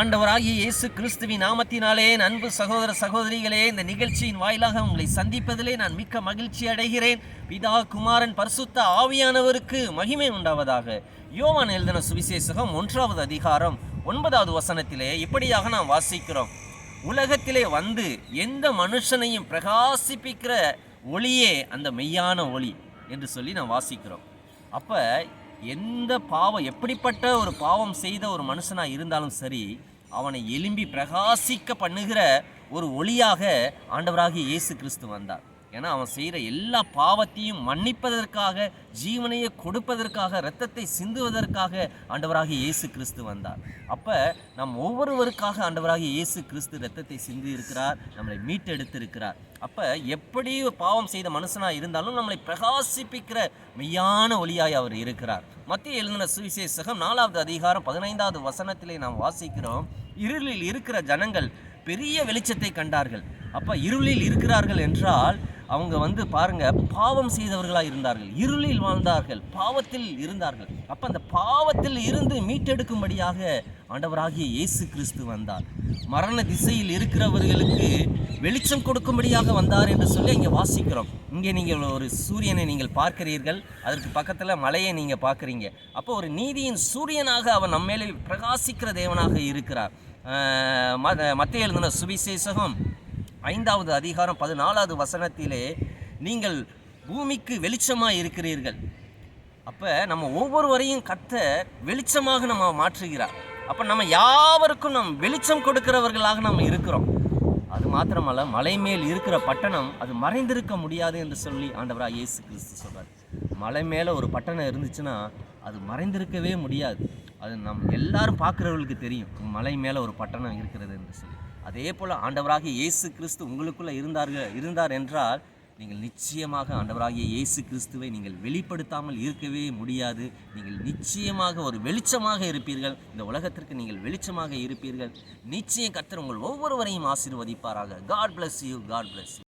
ஆண்டவராகிய இயேசு கிறிஸ்துவின் நாமத்தினாலே அன்பு சகோதர சகோதரிகளே இந்த நிகழ்ச்சியின் வாயிலாக உங்களை சந்திப்பதிலே நான் மிக்க மகிழ்ச்சி அடைகிறேன். பிதா குமாரன் பரிசுத்த ஆவியானவருக்கு மகிமை உண்டாவதாக. யோவான் எழுதின சுவிசேஷகம் ஒன்றாவது அதிகாரம் ஒன்பதாவது வசனத்திலே இப்படியாக நாம் வாசிக்கிறோம். உலகத்திலே வந்து எந்த மனுஷனையும் பிரகாசிப்பிக்கிற ஒளியே அந்த மெய்யான ஒளி என்று சொல்லி நாம் வாசிக்கிறோம். அப்போ எந்த பாவம் எப்படிப்பட்ட ஒரு பாவம் செய்த ஒரு மனுஷனாக இருந்தாலும் சரி அவனை எலும்பி பிரகாசிக்க பண்ணுகிற ஒரு ஒளியாக ஆண்டவராகிய இயேசு கிறிஸ்து வந்தார். ஏன்னா அவன் செய்கிற எல்லா பாவத்தையும் மன்னிப்பதற்காக ஜீவனையை கொடுப்பதற்காக இரத்தத்தை சிந்துவதற்காக ஆண்டவராகி இயேசு கிறிஸ்து வந்தார். அப்போ நம் ஒவ்வொருவருக்காக ஆண்டவராகி இயேசு கிறிஸ்து இரத்தத்தை சிந்தி இருக்கிறார் நம்மளை மீட்டெடுத்திருக்கிறார். அப்போ எப்படி பாவம் செய்த மனுஷனாக இருந்தாலும் நம்மளை பிரகாசிப்பிக்கிற மெய்யான ஒளியாய் அவர் இருக்கிறார். மத்திய எழுதின சுவிசேஷகம் நாலாவது அதிகாரம் பதினைந்தாவது வசனத்திலே நாம் வாசிக்கிறோம். இருளில் இருக்கிற ஜனங்கள் பெரிய வெளிச்சத்தை கண்டார்கள். அப்போ இருளில் இருக்கிறார்கள் என்றால் அவங்க வந்து பாருங்க பாவம் செய்தவர்களாக இருந்தார்கள். இருளில் வாழ்ந்தார்கள் பாவத்தில் இருந்தார்கள். அப்போ அந்த பாவத்தில் இருந்து மீட்டெடுக்கும்படியாக ஆண்டவராகிய இயேசு கிறிஸ்து வந்தார். மரண திசையில் இருக்கிறவர்களுக்கு வெளிச்சம் கொடுக்கும்படியாக வந்தார் என்று சொல்லி இங்கே வாசிக்கிறோம். இங்கே நீங்கள் ஒரு சூரியனை நீங்கள் பார்க்கிறீர்கள். அதற்கு பக்கத்தில் மலையை நீங்கள் பார்க்குறீங்க. அப்போ ஒரு நீதியின் சூரியனாக அவன் நம்மேலே பிரகாசிக்கிற தேவனாக இருக்கிறார். மத்திய எழுதின சுவிசேஷகம் ஐந்தாவது அதிகாரம் பதினாலாவது வசனத்திலே நீங்கள் பூமிக்கு வெளிச்சமாக இருக்கிறீர்கள். அப்போ நம்ம ஒவ்வொருவரையும் கத்த வெளிச்சமாக நம்ம மாற்றுகிறார். அப்போ நம்ம யாவருக்கும் நம் வெளிச்சம் கொடுக்கிறவர்களாக நம்ம இருக்கிறோம். அது மாத்திரமல்ல மலை மேல் இருக்கிற பட்டணம் அது மறைந்திருக்க முடியாது என்று சொல்லி ஆண்டவராக இயேசு கிறிஸ்து சொல்கிறார் மலை மேலே ஒரு பட்டணம் இருந்துச்சுன்னா அது மறைந்திருக்கவே முடியாது. அது நம் எல்லாரும் பார்க்குறவர்களுக்கு தெரியும். மலை மேலே ஒரு பட்டணம் இருக்கிறது என்று சொல்லி. அதே போல் ஆண்டவராகிய இயேசு கிறிஸ்து உங்களுக்குள்ளே இருந்தார்கள் இருந்தார் என்றால் நீங்கள் நிச்சயமாக ஆண்டவராகிய இயேசு கிறிஸ்துவை நீங்கள் வெளிப்படுத்தாமல் இருக்கவே முடியாது. நீங்கள் நிச்சயமாக ஒரு வெளிச்சமாக இருப்பீர்கள். இந்த உலகத்திற்கு நீங்கள் வெளிச்சமாக இருப்பீர்கள். நிச்சயம் கத்தர் உங்கள் ஒவ்வொருவரையும் ஆசீர்வதிப்பாராக. God bless you God bless you